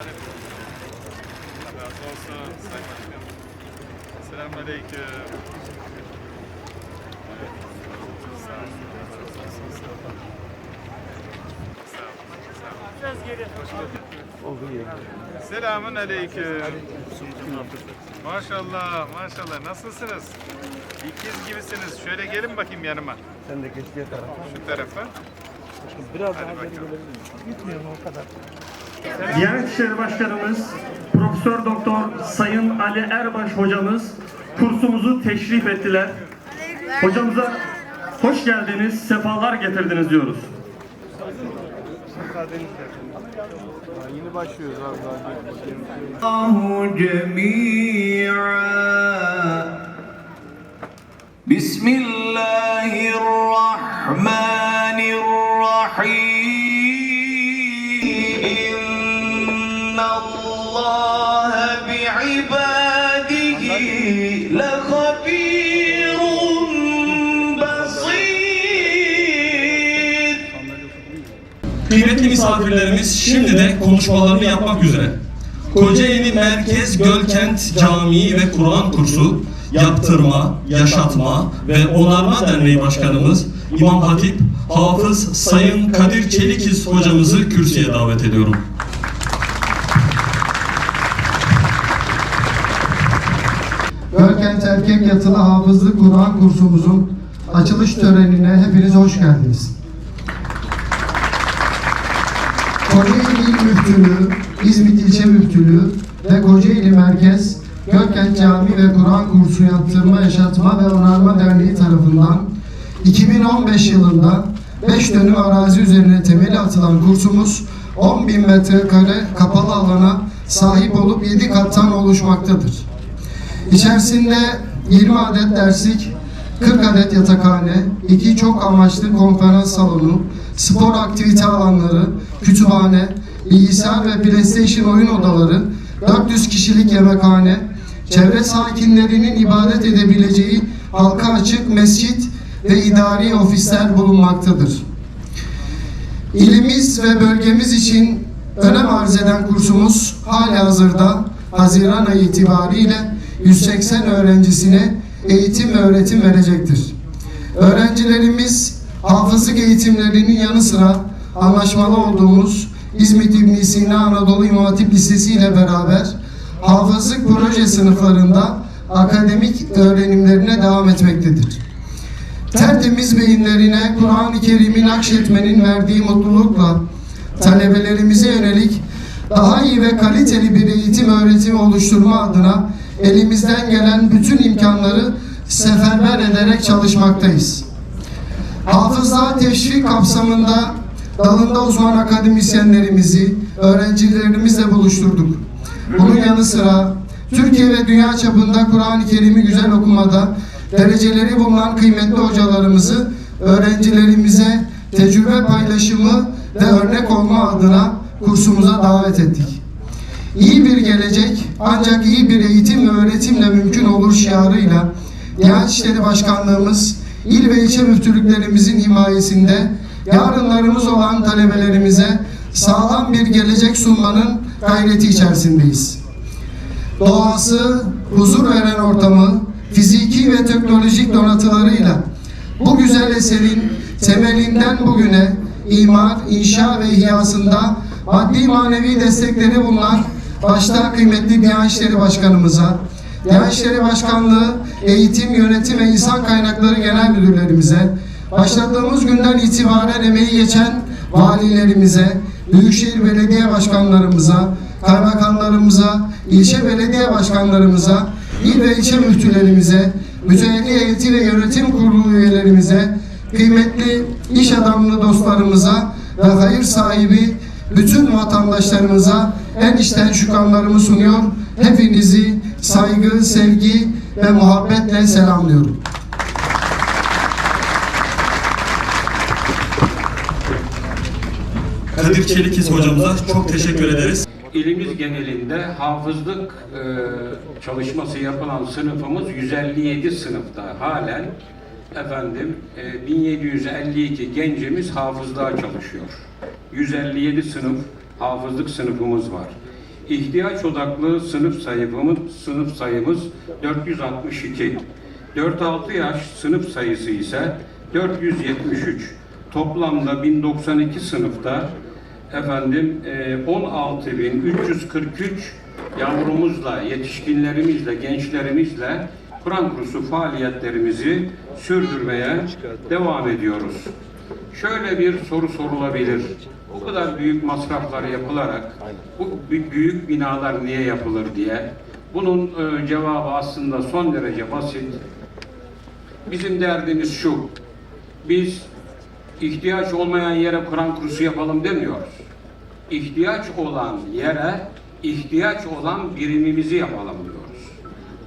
Allah razı olsun. Sayın Başkanım. Selamünaleyküm. Sağ olun. Allah razı olsun. Sağ olun. Sağ olun. Sağ olun. Selamun aleyküm. Maşallah, maşallah. Nasılsınız? İkiz gibisiniz. Şöyle gelin bakayım yanıma. Sen de geç diğer tarafa. Şu tarafa. Biraz daha geri gelebilir miyim? O kadar. Diyanet İşleri Başkanımız Profesör Doktor Sayın Ali Erbaş hocamız kursumuzu teşrif ettiler. Hocamıza hoş geldiniz, sefalar getirdiniz diyoruz. Yeni başlıyoruz abi. Şey. Allahu cemi'a Bismillahirrahmanirrahim Kıymetli misafirlerimiz şimdi de konuşmalarını yapmak üzere. Kocaeli Merkez Gölkent Camii ve Kur'an Kursu Yaptırma, Yaşatma ve Onarma Derneği Başkanımız İmam Hatip Hafız Sayın Kadir Çelikiz hocamızı kürsüye davet ediyorum. Gölkent Erkek Yatılı Hafızlık Kur'an kursumuzun açılış törenine hepiniz hoş geldiniz. Kocaeli İl Müftülüğü, İzmit İlçe Müftülüğü ve Kocaeli Merkez Gölkent Cami ve Kur'an Kursu Yaptırma, Yaşatma ve Onarma Derneği tarafından 2015 yılında 5 dönüm arazi üzerine temeli atılan kursumuz 10 bin metrekare kapalı alana sahip olup 7 kattan oluşmaktadır. İçerisinde 20 adet derslik, 40 adet yatakhane, 2 çok amaçlı konferans salonu, spor aktivite alanları, kütüphane, bilgisayar ve PlayStation oyun odaları, 400 kişilik yemekhane, çevre sakinlerinin ibadet edebileceği halka açık mescit ve idari ofisler bulunmaktadır. İlimiz ve bölgemiz için önem arz eden kursumuz hali hazırda Haziran ayı itibariyle 180 öğrencisine eğitim ve öğretim verecektir. Öğrencilerimiz hafızlık eğitimlerinin yanı sıra anlaşmalı olduğumuz İzmit İbn Sina Anadolu İmam Hatip Lisesi ile beraber proje sınıflarında akademik öğrenimlerine devam etmektedir. Tertemiz beyinlerine Kur'an-ı Kerim'i nakşetmenin verdiği mutlulukla talebelerimize yönelik daha iyi ve kaliteli bir eğitim öğretimi oluşturma adına elimizden gelen bütün imkanları seferber ederek çalışmaktayız. Hafızlığa teşvik kapsamında dalında uzman akademisyenlerimizi, öğrencilerimizle buluşturduk. Bunun yanı sıra Türkiye ve dünya çapında Kur'an-ı Kerim'i güzel okumada dereceleri bulunan kıymetli hocalarımızı öğrencilerimize tecrübe paylaşımı ve örnek olma adına kursumuza davet ettik. İyi bir gelecek ancak iyi bir eğitim ve öğretimle mümkün olur şiarıyla Diyanet İşleri Başkanlığımız il ve ilçe müftülüklerimizin himayesinde yarınlarımız olan talebelerimize sağlam bir gelecek sunmanın gayreti içerisindeyiz. Doğası, huzur veren ortamı, fiziki ve teknolojik donatılarıyla bu güzel eserin temelinden bugüne imar, inşa ve ihyasında maddi manevi destekleri bulunan başta kıymetli Diyanet İşleri Başkanımıza, Diyanet İşleri Başkanlığı Eğitim, Yönetim ve İnsan Kaynakları Genel Müdürlerimize, başladığımız günden itibaren emeği geçen valilerimize, Büyükşehir Belediye Başkanlarımıza, kaymakamlarımıza, ilçe belediye başkanlarımıza, il ve ilçe müftülerimize, mütevelli heyeti ve yönetim kurulu üyelerimize, kıymetli iş adamlı dostlarımıza ve hayır sahibi bütün vatandaşlarımıza en içten şükranlarımı sunuyor. Hepinizi saygı, sevgi ve muhabbetle selamlıyorum. Kadir Çelikiz hocamıza çok teşekkür ederiz. İlimiz genelinde hafızlık e, çalışması yapılan sınıfımız 157 sınıfta halen efendim e, 1752 gencimiz hafızlığa çalışıyor. 157 sınıf hafızlık sınıfımız var. ihtiyaç odaklı sınıf sayımız, sınıf sayımız 462. 4-6 yaş sınıf sayısı ise 473. Toplamda 1092 sınıfta efendim e, 16.343 yavrumuzla, yetişkinlerimizle, gençlerimizle Kur'an kursu faaliyetlerimizi sürdürmeye devam ediyoruz. Şöyle bir soru sorulabilir. Bu kadar büyük masraflar yapılarak bu bü- büyük binalar niye yapılır diye. Bunun e, cevabı aslında son derece basit. Bizim derdimiz şu. Biz ihtiyaç olmayan yere Kur'an kursu yapalım demiyoruz. İhtiyaç olan yere ihtiyaç olan birimimizi yapalım diyoruz.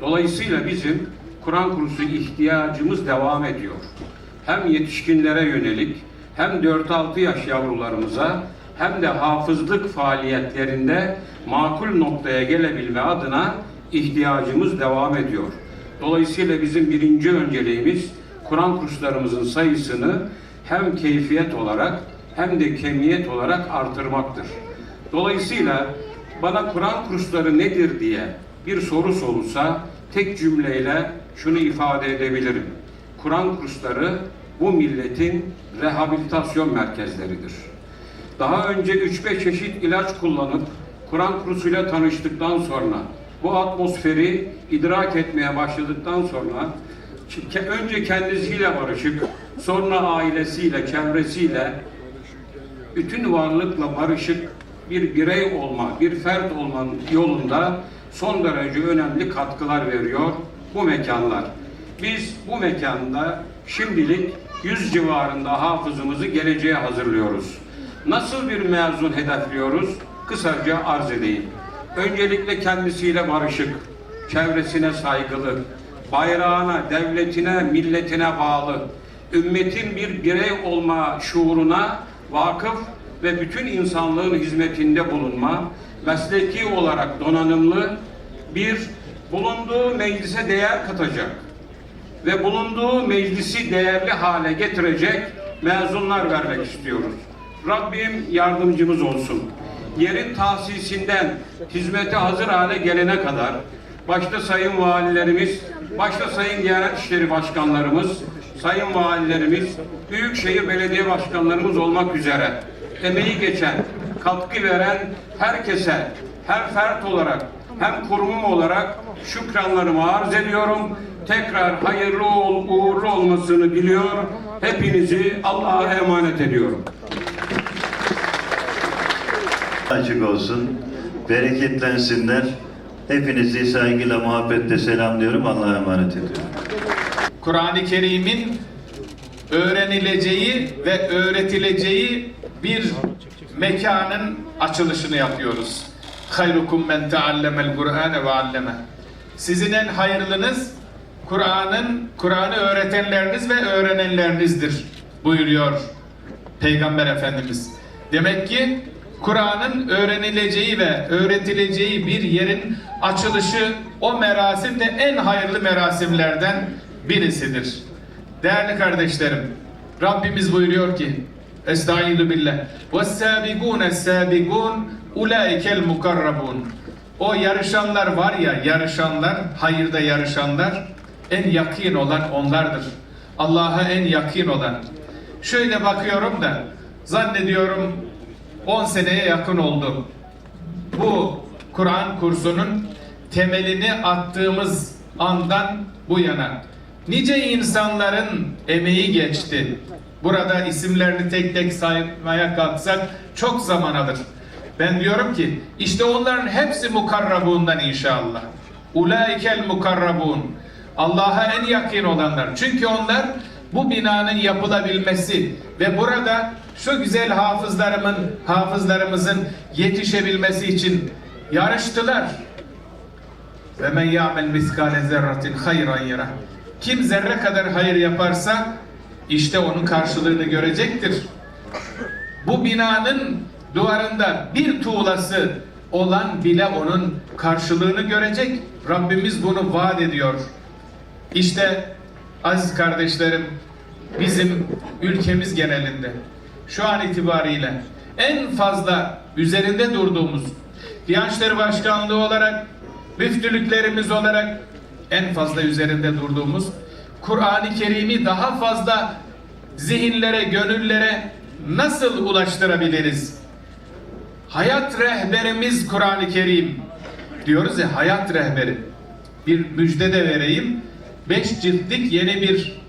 Dolayısıyla bizim Kur'an kursu ihtiyacımız devam ediyor. Hem yetişkinlere yönelik hem 4-6 yaş yavrularımıza hem de hafızlık faaliyetlerinde makul noktaya gelebilme adına ihtiyacımız devam ediyor. Dolayısıyla bizim birinci önceliğimiz Kur'an kurslarımızın sayısını hem keyfiyet olarak hem de kemiyet olarak artırmaktır. Dolayısıyla bana Kur'an kursları nedir diye bir soru sorulsa tek cümleyle şunu ifade edebilirim. Kur'an kursları bu milletin rehabilitasyon merkezleridir. Daha önce 3-5 çeşit ilaç kullanıp Kur'an kursuyla tanıştıktan sonra bu atmosferi idrak etmeye başladıktan sonra önce kendisiyle barışık, sonra ailesiyle, çevresiyle bütün varlıkla barışık bir birey olma, bir fert olmanın yolunda son derece önemli katkılar veriyor bu mekanlar. Biz bu mekanda şimdilik 100 civarında hafızımızı geleceğe hazırlıyoruz. Nasıl bir mezun hedefliyoruz? Kısaca arz edeyim. Öncelikle kendisiyle barışık, çevresine saygılı, bayrağına, devletine, milletine bağlı, ümmetin bir birey olma şuuruna vakıf ve bütün insanlığın hizmetinde bulunma, mesleki olarak donanımlı bir bulunduğu meclise değer katacak ve bulunduğu meclisi değerli hale getirecek mezunlar vermek istiyoruz. Rabbim yardımcımız olsun. Yerin tahsisinden hizmete hazır hale gelene kadar başta sayın valilerimiz, başta sayın Diyanet İşleri Başkanlarımız, sayın valilerimiz, büyükşehir belediye başkanlarımız olmak üzere emeği geçen, katkı veren herkese hem fert olarak hem kurumum olarak şükranlarımı arz ediyorum. Tekrar hayırlı ol- uğurlu olmasını diliyor. Hepinizi Allah'a emanet ediyorum. açık olsun. Bereketlensinler. Hepinizi saygıyla, muhabbetle selamlıyorum. Allah'a emanet ediyorum. Kur'an-ı Kerim'in öğrenileceği ve öğretileceği bir mekanın açılışını yapıyoruz. Hayrukum men teallemel Kur'ane ve alleme. Sizin en hayırlınız Kur'an'ın Kur'an'ı öğretenleriniz ve öğrenenlerinizdir buyuruyor Peygamber Efendimiz. Demek ki Kur'an'ın öğrenileceği ve öğretileceği bir yerin açılışı o merasim de en hayırlı merasimlerden birisidir. Değerli kardeşlerim, Rabbimiz buyuruyor ki Estaizu billah وَالسَّابِقُونَ السَّابِقُونَ اُولَٰئِكَ الْمُقَرَّبُونَ O yarışanlar var ya, yarışanlar, hayırda yarışanlar, en yakın olan onlardır. Allah'a en yakın olan. Şöyle bakıyorum da, zannediyorum 10 seneye yakın oldu. Bu Kur'an kursunun temelini attığımız andan bu yana nice insanların emeği geçti. Burada isimlerini tek tek saymaya kalksak çok zaman alır. Ben diyorum ki işte onların hepsi mukarrabundan inşallah. Ulaikel mukarrabun. Allah'a en yakın olanlar. Çünkü onlar bu binanın yapılabilmesi ve burada şu güzel hafızlarımın hafızlarımızın yetişebilmesi için yarıştılar. Ve men ya'mel miskale zerratin hayran yara. Kim zerre kadar hayır yaparsa işte onun karşılığını görecektir. Bu binanın duvarında bir tuğlası olan bile onun karşılığını görecek. Rabbimiz bunu vaat ediyor. İşte aziz kardeşlerim bizim ülkemiz genelinde şu an itibariyle en fazla üzerinde durduğumuz Diyanet Başkanlığı olarak, müftülüklerimiz olarak en fazla üzerinde durduğumuz Kur'an-ı Kerim'i daha fazla zihinlere, gönüllere nasıl ulaştırabiliriz? Hayat rehberimiz Kur'an-ı Kerim. Diyoruz ya hayat rehberi. Bir müjde de vereyim. Beş ciltlik yeni bir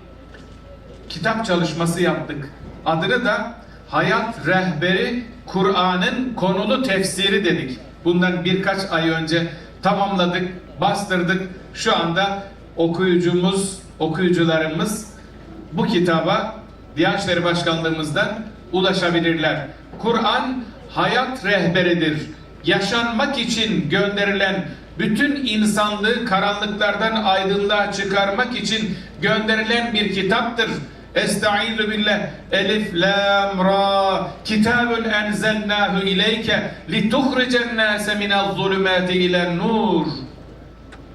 kitap çalışması yaptık. Adını da Hayat Rehberi Kur'an'ın konulu tefsiri dedik. Bundan birkaç ay önce tamamladık, bastırdık. Şu anda okuyucumuz, okuyucularımız bu kitaba Diyanet İşleri Başkanlığımızdan ulaşabilirler. Kur'an hayat rehberidir. Yaşanmak için gönderilen bütün insanlığı karanlıklardan aydınlığa çıkarmak için gönderilen bir kitaptır. Estaizu billah. Elif lam ra. Kitabun enzelnahu ileyke lituhricen nase minel zulümati ilen nur.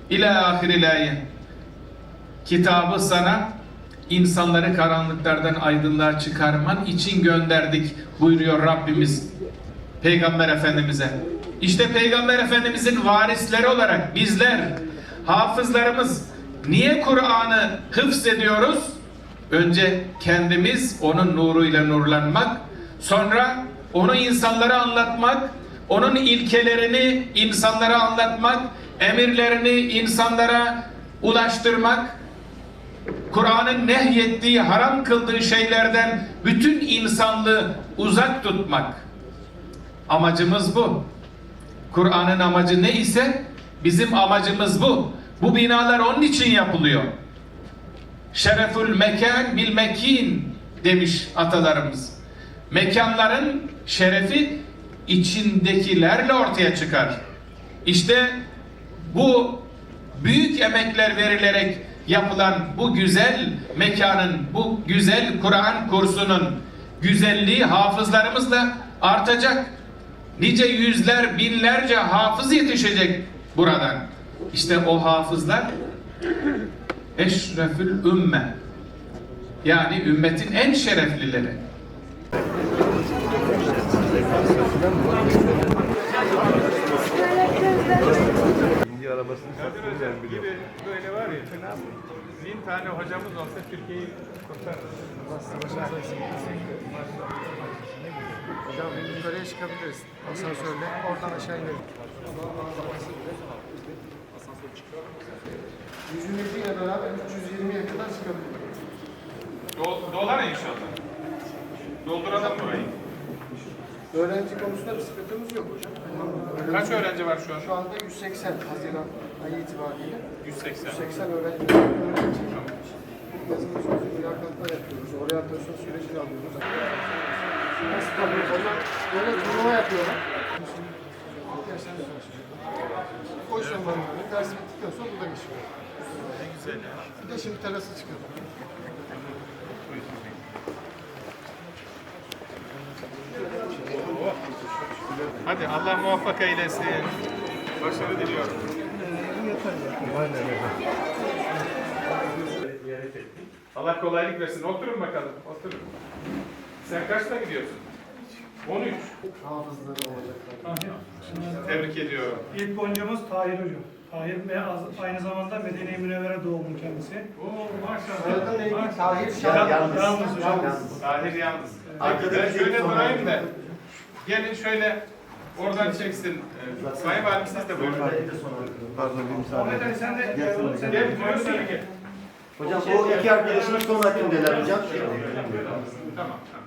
İlâ ahiril kitabı sana insanları karanlıklardan aydınlığa çıkarman için gönderdik buyuruyor Rabbimiz Peygamber Efendimiz'e. İşte Peygamber Efendimiz'in varisleri olarak bizler, hafızlarımız niye Kur'an'ı hıfz ediyoruz? Önce kendimiz onun nuruyla nurlanmak, sonra onu insanlara anlatmak, onun ilkelerini insanlara anlatmak, emirlerini insanlara ulaştırmak, Kur'an'ın nehyettiği, haram kıldığı şeylerden bütün insanlığı uzak tutmak. Amacımız bu. Kur'an'ın amacı ne ise bizim amacımız bu. Bu binalar onun için yapılıyor. Şerefül mekan bil mekin demiş atalarımız. Mekanların şerefi içindekilerle ortaya çıkar. İşte bu büyük emekler verilerek yapılan bu güzel mekanın, bu güzel Kur'an kursunun güzelliği hafızlarımızla artacak. Nice yüzler, binlerce hafız yetişecek buradan. İşte o hafızlar eşrefül ümme yani ümmetin en şereflileri. İnci arabasını sattığını ben biliyorum. Gibi böyle var ya bin tane hocamız olsa Türkiye'yi kurtarır. Hocam yukarıya çıkabiliriz. Asansörle oradan aşağı inelim. 150 ile beraber 320'ye kadar çıkabiliriz. Do- dolar inşallah. Dolduralım burayı. Öğrenci konusunda bir sıkıntımız yok hocam. Kaç öğrenci var şu an? Şu anda 180 Haziran ayı itibariyle. 180. 180 öğrenci. öğrenci. Yazılı sözlü mülakatlar yapıyoruz. Oryantasyon sürecini alıyoruz. Nasıl hocam? Böyle turnuva yapıyorlar. O zamanları ders bittikten sonra burada geçiyor. Ne güzel ya. Bir de şimdi terasa çıkıyor. Hadi Allah muvaffak eylesin. Başarı diliyorum. Allah kolaylık versin. Oturun bakalım. Oturun. Sen kaçta gidiyorsun? 13. Hafızları olacaklar. Tebrik ediyorum. İlk oyuncumuz Tahir Hocam. Tahir az- aynı zamanda Medine-i Münevvere doğumlu kendisi. Oo maşallah. Soyadın neydi? Tahir Yalnız, yalnız hocam. Tahir yalnız. Ben şöyle durayım da. Gelin şöyle oradan çeksin. Ee, Sayın Valim siz de buyurun. Pardon bir müsaade. Ahmet Ali sen de gel oğlum sen de. Gel diyorsun ki. Hocam o iki arkadaşımız son hakkındeler hocam. Tamam, tamam,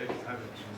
tamam. Peki, hadi.